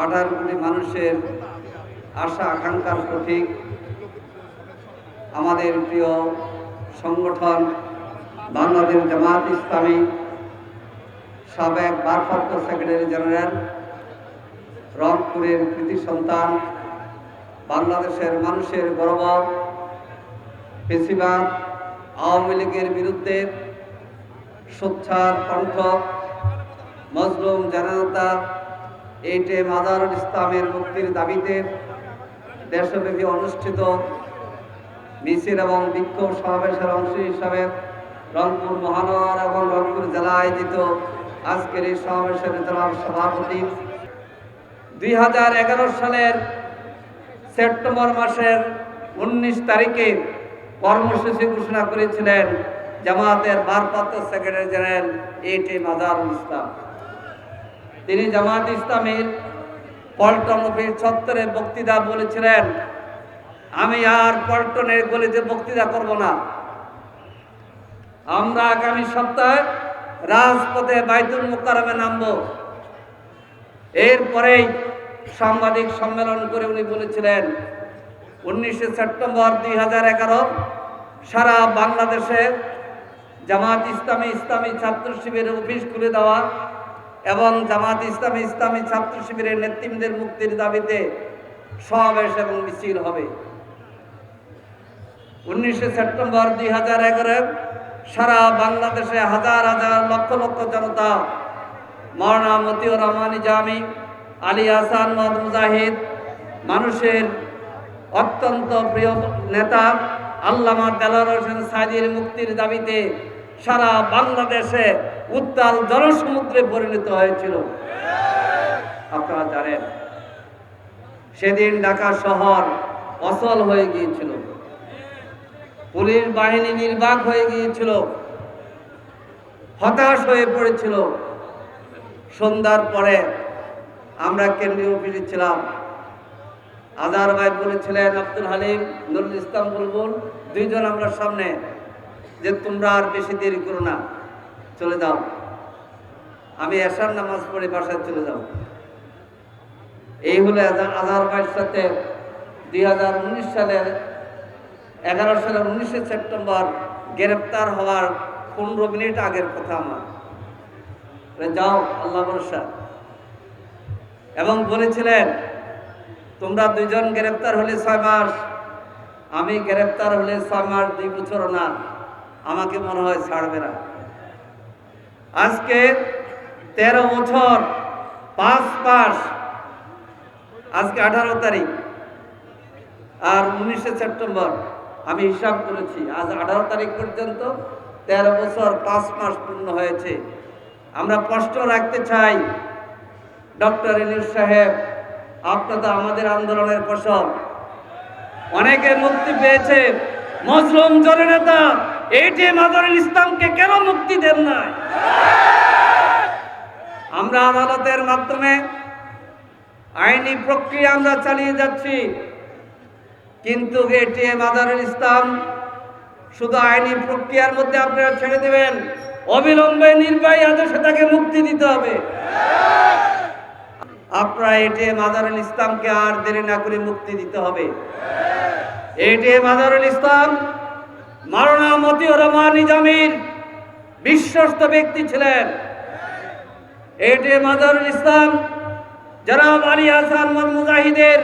আঠারো কোটি মানুষের আশা, আকাঙ্ক্ষার প্রতীক। আমাদের প্রিয় সংগঠন বাংলাদেশ জামাত ইসলামী, সাবেক ভারপ্রাপ্ত সেক্রেটারি জেনারেল, রংপুরের কৃতি সন্তান, বাংলাদেশের মানুষের গর্ব। বেশিরভাগ আওয়ামী লীগের বিরুদ্ধে সোচ্চার কণ্ঠ মজলুম জনতা এইটে মাদারুল ইসলামের মুক্তির দাবিতে দেশব্যাপী অনুষ্ঠিত মিছিল এবং বিক্ষোভ সমাবেশের অংশ হিসাবে রংপুর, মহানগর এবং রংপুর জেলা আয়োজিত আজকের এই সমাবেশের জেলার সভাপতি। দুই হাজার এগারো সালের সেপ্টেম্বর মাসের উনিশ তারিখে কর্মসূচি ঘোষণা করেছিলেন জামাতের ভারপ্রাপ্ত সেক্রেটারি জেনারেল এইটে মাজারুল ইসলাম। তিনি জামাত ইসলামের পল্টন অফিস চত্বরে বক্তৃতা বলেছিলেন, আমি আর পল্টনের গলিতে বক্তৃতা করব না। আমরা আগামী সপ্তাহে রাজপথে বাইতুল মোকারমে নামব। এরপরেই সাংবাদিক সম্মেলন করে উনি বলেছিলেন, উনিশে সেপ্টেম্বর দুই হাজার এগারো সারা বাংলাদেশে জামাত ইসলামী ইসলামী ছাত্র শিবিরের অফিস খুলে দেওয়া এবং জামাত ইসলামী ইসলামী ছাত্র শিবিরের নেতৃত্বের মুক্তির দাবিতে সমাবেশ এবং মিছিল হবে। উনিশে সেপ্টেম্বর দুই হাজার এগারো সারা বাংলাদেশে হাজার হাজার লক্ষ লক্ষ জনতা, মৌলানা মতিউর রহমান জামি, আলী হাসান মদ মুজাহিদ, মানুষের অত্যন্ত প্রিয় নেতা আল্লামা দেলার হোসেন সাজির মুক্তির দাবিতে সারা বাংলাদেশে উত্তাল জনসমুদ্রে পরিণত হয়েছিল। আপনারা জানেন, সেদিন ঢাকা শহর অচল হয়ে গিয়েছিল। পুলিশ বাহিনী নির্বাক হয়ে গিয়েছিল। হতাশ হয়ে পড়েছিল। সন্ধ্যার পরে আমরা কেন্দ্রীয় অফিসে ছিলাম। আজার ভাই বলেছিলেন, আব্দুল হালিম, নুরুল ইসলাম বুলবুল দুইজন আমরা সামনে যে তোমরা আর বেশি দেরি করো না, চলে যাও। আমি এশার নামাজ পড়ে বাসায় চলে যাব। এই হলো ভাইয়ের সাথে দুই হাজার উনিশ সালের এগারো সালের উনিশে সেপ্টেম্বর গ্রেপ্তার হওয়ার পনেরো মিনিট আগের কথা আমার। যাও, আল্লাহ ভরসা। এবং বলেছিলেন, তোমরা দুইজন গ্রেপ্তার হলে ছয় মাস, আমি গ্রেপ্তার হলে ছয় মাস, দুই বছর না। আমাকে মনে হয় ছাড়বে না। আজকে তেরো বছর, পাঁচ মাস, আজকে আঠারো তারিখ আর উনিশে সেপ্টেম্বর আমি হিসাব করেছি, আজ আঠারো তারিখ পর্যন্ত তেরো বছর, পাঁচ মাস পূর্ণ হয়েছে। আমরা স্পষ্ট রাখতে চাই, ডক্টর ইনুস সাহেব, আপনার আমাদের আন্দোলনের ফসল। অনেকে মুক্তি পেয়েছে, মজলুম জননেতা এইটি মাদারুল ইসলামকে কেন মুক্তি দেন নাই? আমরা আদালতের মাধ্যমে আইনি প্রক্রিয়া আমরা চালিয়ে যাচ্ছি, কিন্তু এটিএম আদারুল ইসলাম শুধু আইনি প্রক্রিয়ার মধ্যে আপনারা ছেড়ে দেবেন। অবিলম্বে নির্বাহী আদেশে তাকে মুক্তি দিতে হবে। আপনারা এটিএম আদারুল ইসলামকে আর দেরি না করে মুক্তি দিতে হবে। এটিএম আদারুল ইসলাম মারনা মতিউর রহমান নিজামীর বিশ্বস্ত ব্যক্তি ছিলেন। এটিএম আদারুল ইসলাম, জনাব আলী হাসান মুজাহিদের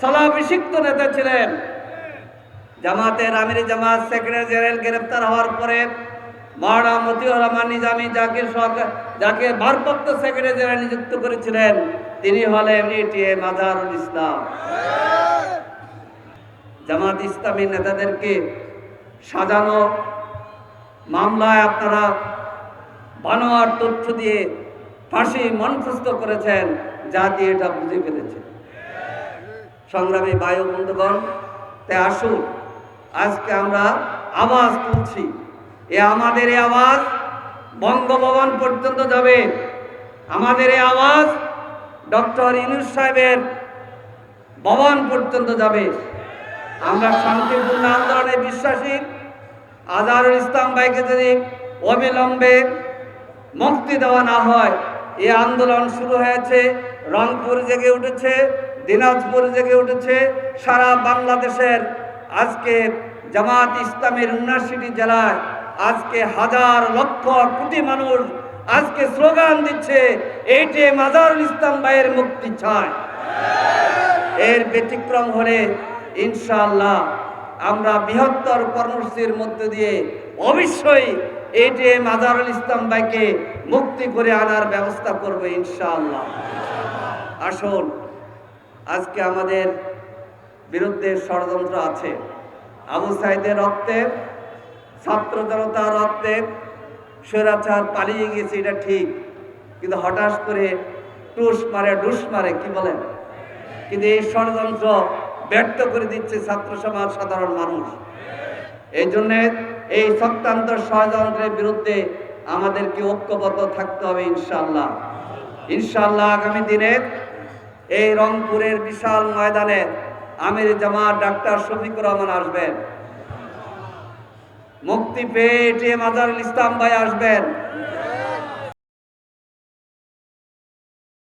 সলাভিষিক্ত নেতা ছিলেন। জামাতের আমির জামাত সেক্রেটারি জেনারেল গ্রেপ্তার হওয়ার পরে মহানা মতিউর রহমান নিজামী যাকে সরকার যাকে ভারপ্রাপ্ত সেক্রেটারি জেনারেল নিযুক্ত করেছিলেন। তিনি হলেন এটিএ মাজারুল ইসলাম। জামাত ইসলামী নেতাদেরকে সাজানো মামলায় আপনারা বানোয়ার তথ্য দিয়ে ফাঁসি মনস্থ করেছেন, যা দিয়ে এটা বুঝে ফেলেছে। সংগ্রামী বায়ু বন্ধুগণ তাই আসুন, আজকে আমরা আওয়াজ তুলছি। এ আমাদের এই আওয়াজ বঙ্গভবন পর্যন্ত যাবে। আমাদের এই আওয়াজ ডক্টর ইনুস সাহেবের ভবন পর্যন্ত যাবে। আমরা শান্তিপূর্ণ আন্দোলনে বিশ্বাসী আজহারুল ইসলাম ভাইকে যদি অবিলম্বে মুক্তি দেওয়া না হয়, এ আন্দোলন শুরু হয়েছে, রংপুর জেগে উঠেছে, দিনাজপুর জেগে উঠেছে, সারা বাংলাদেশের আজকে জামাত ইসলামের উনআশিটি জেলায় আজকে হাজার লক্ষ কোটি মানুষ আজকে স্লোগান দিচ্ছে এইটে মাজারুল ইসলাম ভাইয়ের মুক্তি চায়। এর ব্যতিক্রম হলে ইনশাআল্লাহ আমরা বৃহত্তর কর্মসূচির মধ্যে দিয়ে অবশ্যই এটিএম মাজারুল ইসলাম ভাইকে মুক্তি করে আনার ব্যবস্থা করবে ইনশাআল্লাহ। আসুন, আজকে আমাদের বিরুদ্ধে ষড়যন্ত্র আছে। আবু সাইদের রক্তে, ছাত্র জনতার রক্তে স্বৈরাচার পালিয়ে গেছে, এটা ঠিক। কিন্তু হঠাৎ করে টুস মারে, ডুস মারে, কি বলেন? কিন্তু এই ষড়যন্ত্র ব্যর্থ করে দিচ্ছে ছাত্র সমাজ, সাধারণ মানুষ। এই জন্য এই সত্যান্ত ষড়যন্ত্রের বিরুদ্ধে আমাদেরকে ঐক্যবদ্ধ থাকতে হবে ইনশাল্লাহ ইনশাল্লাহ আগামী দিনে এই রংপুরের বিশাল ময়দানে আমির জামাত ডাক্তার শফিকুর রহমান আসবেন। মুক্তি পেয়ে এটিএম আজহারুল ইসলাম ভাই আসবেন।